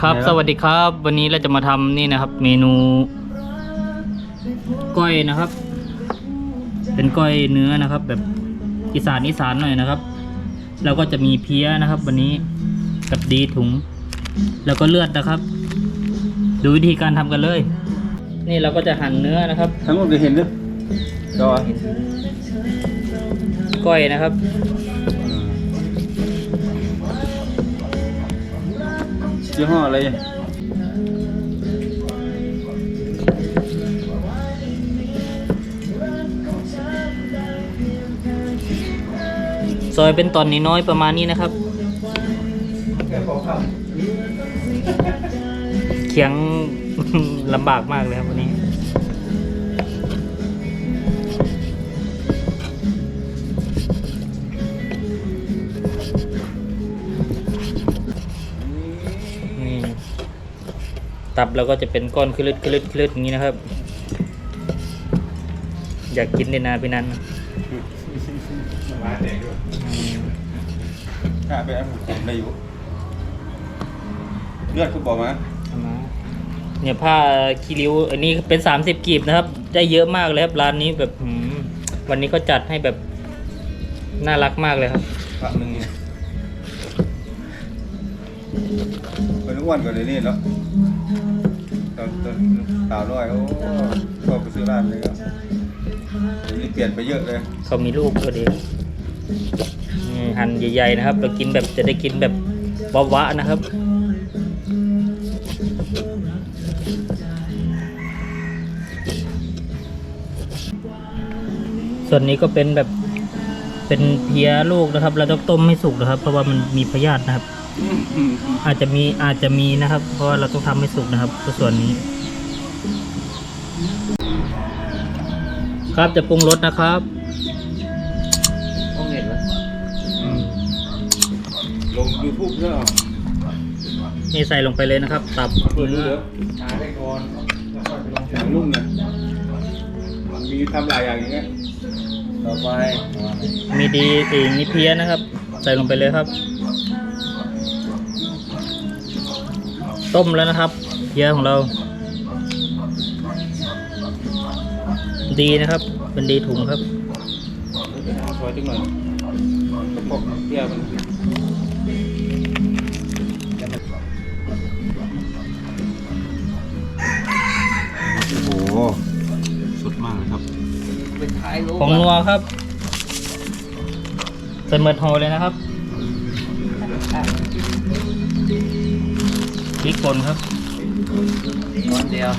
ครับไหนวะสวัสดีครับ วันนี้เราจะมาทำนี่นะครับ เมนู ก้อยนะครับ เป็นก้อยเนื้อนะครับ แบบอีสานอีสานหน่อยนะครับ แล้วก็จะมีเพี้ยนะครับ วันนี้กับดีถุง แล้วก็เลือดนะครับ ดูวิธีการทำกันเลย นี่เราก็จะหั่นเนื้อนะครับ ทั้งหมดจะเห็นด้วยจอก้อยนะครับ ยี่ห้ออะไรซอยเป็นตอนนี้น้อยประมาณนี้นะครับ เขียงลำบากมากเลยครับวันนี้ ตับเราก็จะเป็นก้อนคลึดคลึดคลึดอย่างนี้นะครับ อยากกินเลยนะพี่นันข้าไปเอาผมได้อยู่เลือดคุณบอกมาเอามาเนี่ยผ้าคีริ้วอันนี้เป็นสามสิบกีบนะครับ ได้เยอะมากเลยครับร้านนี้แบบหืมวันนี้ก็จัดให้แบบน่ารักมากเลยครับพักหนึ่งนี่เป็นอ้วนกว่าเลยนี่แล้ว ตอนตอนสาวน้อยโอ้ก็ไปซื้อร้านเลยก็เดี๋ยวนี้เปลี่ยนไปเยอะเลยเขามีลูกพอดีนี่หั่นใหญ่ๆนะครับ เรากินแบบจะได้กินแบบวะๆนะครับส่วนนี้ก็เป็นแบบเป็นเพียลูกนะครับ เราต้องต้มให้สุกนะครับ เพราะว่ามันมีพยาธินะครับ อาจจะมีอาจจะมีนะครับ เพราะว่าเราต้องทำให้สุกนะครับส่วนนี้ ครับจะปรุงรสนะครับ không nghiền lắm ลงยูทูบด้วยเหรอนี่ใส่ลงไปเลยนะครับ ตับเปิดดูเนื้เด้ออหาได้ก่อนหนังนุ่มเนี่ยมันมีทำหลายอย่างอย่างเงี้ยต่อไป มีดีอีกมีเพี้ยนะครับ ใส่ลงไปเลยครับ ต้มแล้วนะครับเพี้ยของเรา ดีนะครับ เป็นดีถุงครับซอยจังหน่อยประกบเที่ยวมันโอ้โหสุดมากเลยครับ bên thái lúa ผงนัวครับใส่เมิดโฮเลยนะครับพ ริกป่นครับ ngón đeo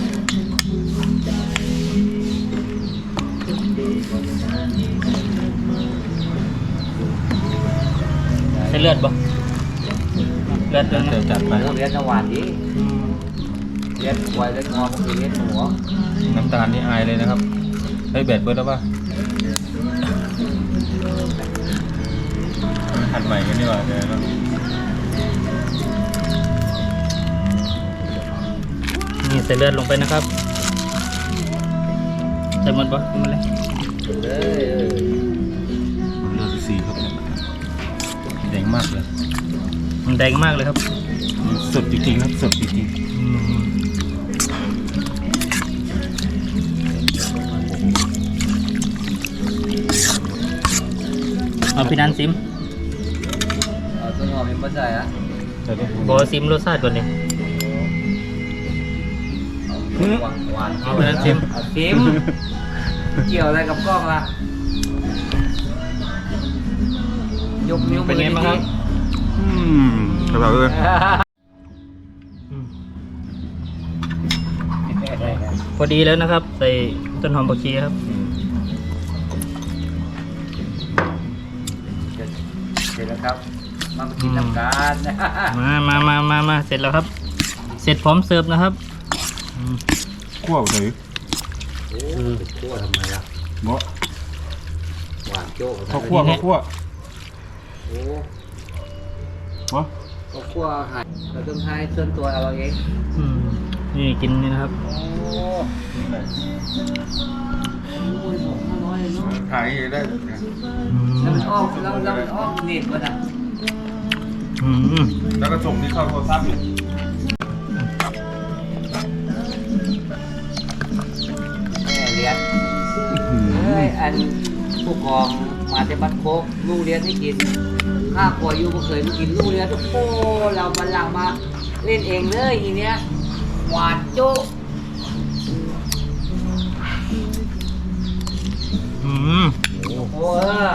ใส่เลือดบ่เลือดด้วยนะเดี๋ยวจัดไป nó biết nó hoàn đi อืม biết quay lên ngon thì biết mùa น้ำตาลนี่อายเลยนะครับเฮ้ยแบตเบิร์ดแล้วป่ะหัดใหม่กันดีกว่าเดี๋ยว ส่เลือดลงไปนะครับใส่หมดบ่หมดเลย đấy เลือดสีครับแดงมากเลยมันแดงมากเลยครับ สดจริงๆครับสดจริงๆเอาพี่นันซิม ở tôi ngồi mình bắt dài á ๆแต่องบอซิมรสชาติก่อนเนี่ย ดิ hoàn hoàn Ờ, bên anh Sim. Ờ, Sim chiều đây gặp con là nhục nhục เป็นไงบ้างครับ อืมกระเป๋าเลยอืมพอดีแล้วนะครับ ใส่ต้นหอมผักชีครับเสร็จแล้วครับ มากินน้ำกันมามามามามาเสร็จแล้วครับ เสร็จพร้อมเสิร์ฟนะครับ อืมคั่วไปเลยโอ้คั่วทำไมล่ะเนาะหวานโจ้ข้าวคั่วข้าวคั่วโอ้เนาะข้าวคั่วหายเราต้องให้เส้นตัวเราเองอืมนี่กินนี่นะครับโอ้โอ้ยบอกห้าร้อยเลยเนาะถ่ายได้อืมแล้วมันออกแล้วแล้วมันออกเน็ตมันอะอืมแล้วก็ส่งที่เข้าโทรศัพท์เนี่ อันผู้กองมาแต่บัดโคกลูกเรียนให้กินข้าครัวอยู่ก็เคยมากินลูกเรียนทุกโอ้เราบันหลังมาเล่นเองเลยอีเนี้ยหวานโจ๊กอืมโอ้เออ